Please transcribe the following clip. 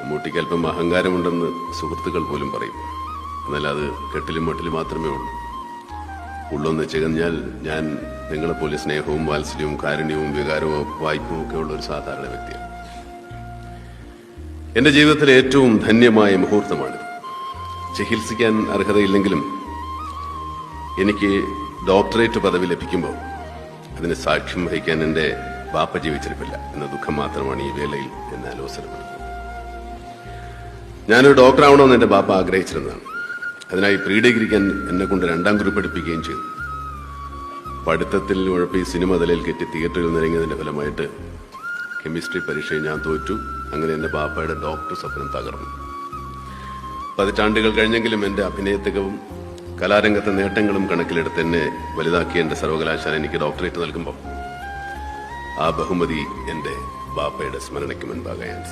മമ്മൂട്ടിക്ക് അല്പം അഹങ്കാരമുണ്ടെന്ന് സുഹൃത്തുക്കൾ പോലും പറയും. എന്നാൽ അത് കെട്ടിലും മട്ടിലും മാത്രമേ ഉള്ളൂ. ഉള്ളൊന്ന് ചികഞ്ഞാൽ ഞാൻ നിങ്ങളെപ്പോലെ സ്നേഹവും വാത്സല്യവും കാരുണ്യവും വികാരവും വായ്പവും ഒക്കെ ഉള്ള ഒരു സാധാരണ വ്യക്തിയാണ്. എന്റെ ജീവിതത്തിലെ ഏറ്റവും ധന്യമായ മുഹൂർത്തമാണിത്. ചികിത്സിക്കാൻ അർഹതയില്ലെങ്കിലും എനിക്ക് ഡോക്ടറേറ്റ് പദവി ലഭിക്കുമ്പോൾ അതിന് സാക്ഷ്യം വഹിക്കാൻ എന്റെ ബാപ്പ ജീവിച്ചിരിപ്പില്ല എന്ന ദുഃഖം മാത്രമാണ് ഈ വേളയിൽ എന്നെ അലോസരപ്പെടുന്നത് ഞാനൊരു ഡോക്ടർ ആവണമെന്ന് എന്റെ പാപ്പ ആഗ്രഹിച്ചിരുന്നതാണ്. അതിനായി പ്രീ ഡിഗ്രിക്ക് എന്നെ കൊണ്ട് രണ്ടാം ഗ്രൂപ്പ് എടുപ്പിക്കുകയും ചെയ്തു. പഠിത്തത്തിൽ ഉഴപ്പി സിനിമ തലയിൽ കെറ്റി തിയേറ്ററിൽ നിരങ്ങിയതിന്റെ ഫലമായിട്ട് കെമിസ്ട്രി പരീക്ഷയിൽ ഞാൻ തോറ്റു. അങ്ങനെ എന്റെ ബാപ്പയുടെ ഡോക്ടർ സ്വപ്നം തകർന്നു. പതിറ്റാണ്ടുകൾ കഴിഞ്ഞെങ്കിലും എന്റെ അഭിനയത്തികവും കലാരംഗത്തെ നേട്ടങ്ങളും കണക്കിലെടുത്ത് എന്നെ വലുതാക്കിയ എന്റെ സർവകലാശാല എനിക്ക് ഡോക്ടറേറ്റ് നൽകുമ്പോൾ ആ ബഹുമതി എന്റെ ബാപ്പയുടെ സ്മരണയ്ക്ക് മുൻപാകെ ഞാൻ